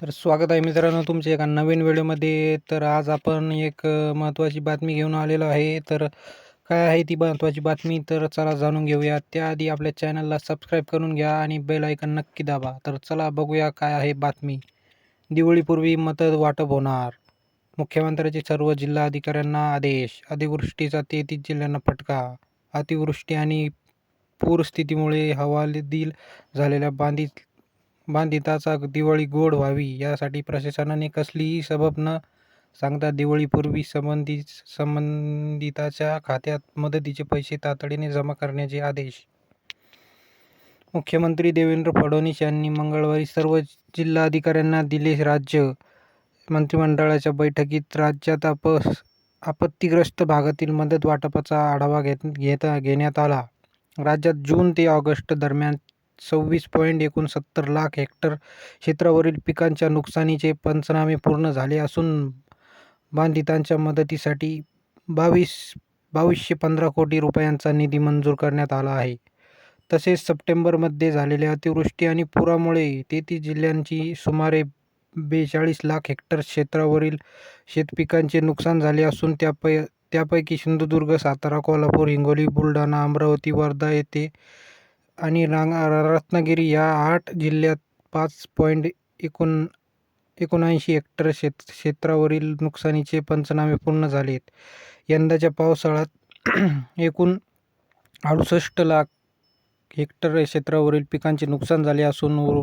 तर स्वागत आहे मित्रांनो तुमच्या एका नवीन व्हिडिओमध्ये. तर आज आपण एक महत्त्वाची बातमी घेऊन आलेलो आहे. तर काय आहे ती महत्त्वाची बातमी? तर चला जाणून घेऊया. त्याआधी आपल्या चॅनलला सबस्क्राईब करून घ्या आणि बेल ऐकन नक्की दाबा. तर चला बघूया काय आहे बातमी. दिवाळीपूर्वी मत वाटप होणार. मुख्यमंत्र्यांचे सर्व जिल्हा अधिकाऱ्यांना आदेश. अतिवृष्टीचा तेहतीस जिल्ह्यांना फटका. अतिवृष्टी आणि पूरस्थितीमुळे हवालदिल झालेल्या बांधित बांधिताचा दिवाळी गोड व्हावी यासाठी प्रशासनाने कसलीही सबब न सांगता दिवाळीपूर्वी संबंधित संबंधिताच्या खात्यात मदतीचे पैसे तातडीने जमा करण्याचे आदेश. मुख्यमंत्री देवेंद्र फडणवीस यांनी मंगळवारी सर्व जिल्हाधिकाऱ्यांना दिले राज्य मंत्रिमंडळाच्या बैठकीत राज्यात आप आपत्तीग्रस्त भागातील मदत वाटपाचा आढावा घेत घेता घेण्यात आला. राज्यात जून ते ऑगस्ट दरम्यान सव्वीस पॉईंट एकोणसत्तर लाख हेक्टर क्षेत्रावरील पिकांच्या नुकसानीचे पंचनामे पूर्ण झाले असून बाधितांच्या मदतीसाठी बावीस बावीसशे पंधरा कोटी रुपयांचा निधी मंजूर करण्यात आला आहे. तसेच सप्टेंबरमध्ये झालेल्या अतिवृष्टी आणि पुरामुळे तेहतीस जिल्ह्यांची सुमारे बेचाळीस लाख हेक्टर क्षेत्रावरील शेतपिकांचे नुकसान झाले असून त्यापै त्यापैकी सिंधुदुर्ग सातारा कोल्हापूर हिंगोली बुलढाणा अमरावती वर्धा येथे आणि रांग रत्नागिरी या आठ जिल्ह्यात पाच पॉईंट एकोण एकोणऐंशी हेक्टर शेत क्षेत्रावरील नुकसानीचे पंचनामे पूर्ण झाले आहेत यंदाच्या पावसाळ्यात एकूण अडुसष्ट लाख हेक्टर क्षेत्रावरील पिकांचे नुकसान झाले असून उर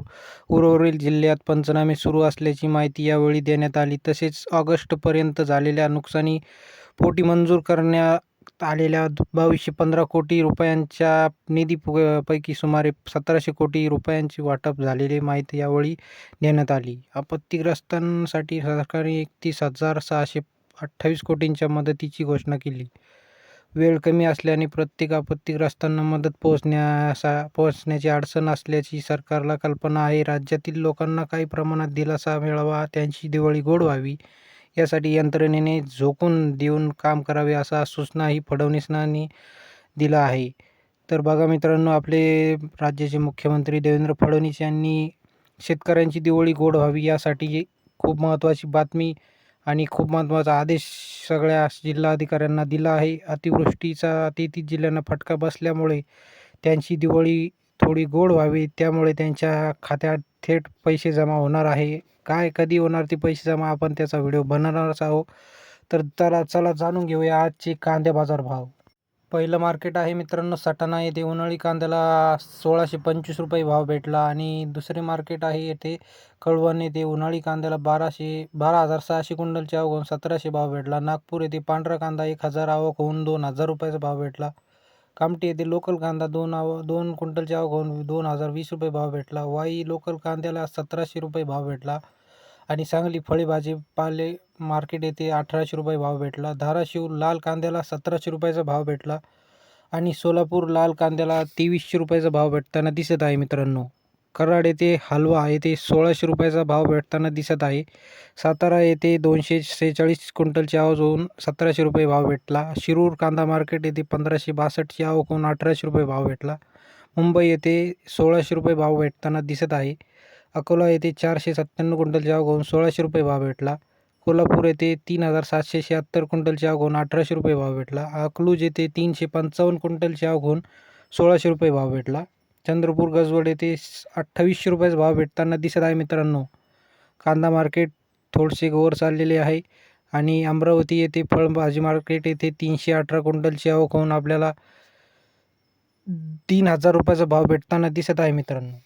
उर्वरित जिल्ह्यात पंचनामे सुरू असल्याची माहिती यावेळी देण्यात आली. तसेच ऑगस्टपर्यंत झालेल्या नुकसानी पोटी मंजूर करण्या आलेल्या बावीसशे पंधरा कोटी रुपयांच्या निधी पैकी सुमारे सतराशे कोटी रुपयांचे वाटप झालेली माहिती यावेळी देण्यात आली. आपत्तीग्रस्तांसाठी सरकारने एकतीस हजार सहाशे अठ्ठावीस कोटींच्या मदतीची घोषणा केली. वेळ कमी असल्याने प्रत्येक आपत्तीग्रस्तांना मदत पोहोचण्यासा पोहोचण्याची अडचण असल्याची सरकारला कल्पना आहे. राज्यातील लोकांना काही प्रमाणात दिलासा मिळावा त्यांची दिवाळी गोड व्हावी यासाठी यंत्रणेने झोकून देऊन काम करावे असा सूचनाही फडणवीसांनी दिला आहे. तर बघा मित्रांनो आपले राज्याचे मुख्यमंत्री देवेंद्र फडणवीस यांनी शेतकऱ्यांची दिवाळी गोड व्हावी यासाठी खूप महत्त्वाची बातमी आणि खूप महत्त्वाचा आदेश सगळ्या जिल्हाधिकाऱ्यांना दिला आहे. अतिवृष्टीचा अतिथी जिल्ह्यांना फटका बसल्यामुळे त्यांची दिवाळी थोडी गोड व्हावी त्यामुळे त्यांच्या खात्यात थेट पैसे जमा होणार आहे. काय कधी होणार ते पैसे जमा? आपण त्याचा व्हिडिओ बनवणारच आहो तर चला चला जाणून घेऊया आजचे कांदे बाजार भाव. पहिलं मार्केट आहे मित्रांनो सटाणा. येथे उन्हाळी कांद्याला सोळाशे पंचवीस रुपये भाव भेटला. आणि दुसरे मार्केट आहे येथे कळवण. येथे उन्हाळी कांद्याला बाराशे बारा हजार सहाशे क्विंटलच्या आवक होऊन सतराशे भाव भेटला. नागपूर येथे पांढरा कांदा एक हजार आवक होऊन दोन हजार रुपयाचा भाव भेटला. कामठी येथे लोकल कांदा दोन आव दोन क्विंटलच्या आवक दोन हजार वीस रुपये भाव भेटला. वाई लोकल कांद्याला सतराशे रुपये भाव भेटला आणि सांगली फळे भाजीपाले मार्केट येथे अठराशे रुपये भाव भेटला. धाराशिव लाल कांद्याला सतराशे रुपयाचा भाव भेटला आणि सोलापूर लाल कांद्याला तेवीसशे रुपयाचा भाव भेटताना दिसत आहे मित्रांनो. कराड येथे हलवा येथे सोळाशे रुपयाचा भाव भेटताना दिसत आहे. सातारा येथे दोनशे सेहेचाळीस क्विंटलची आवक होऊन सतराशे रुपये भाव भेटला. शिरूर कांदा मार्केट येथे पंधराशे बासष्टची आवक होऊन अठराशे रुपये भाव भेटला. मुंबई येथे सोळाशे रुपये भाव भेटताना दिसत आहे. अकोला येथे चारशे सत्त्याण्णव क्विंटलची आवक होऊन सोळाशे रुपये भाव भेटला. कोल्हापूर येथे तीन हजार सातशे शहात्तर क्विंटलची आवक होऊन अठराशे रुपये भाव भेटला. अकलूज येथे तीनशे पंचावन्न क्विंटलची आवक होऊन सोळाशे रुपये भाव भेटला. चंद्रपूर गजवड येथे अठ्ठावीसशे रुपयाचा भाव भेटताना दिसत आहे मित्रांनो. कांदा मार्केट थोडेसे वर चाललेले आहे आणि अमरावती येथे फळभाजी मार्केट येथे तीनशे अठरा क्विंटलची आवक होऊन आपल्याला तीन हजार रुपयाचा भाव भेटताना दिसत आहे मित्रांनो.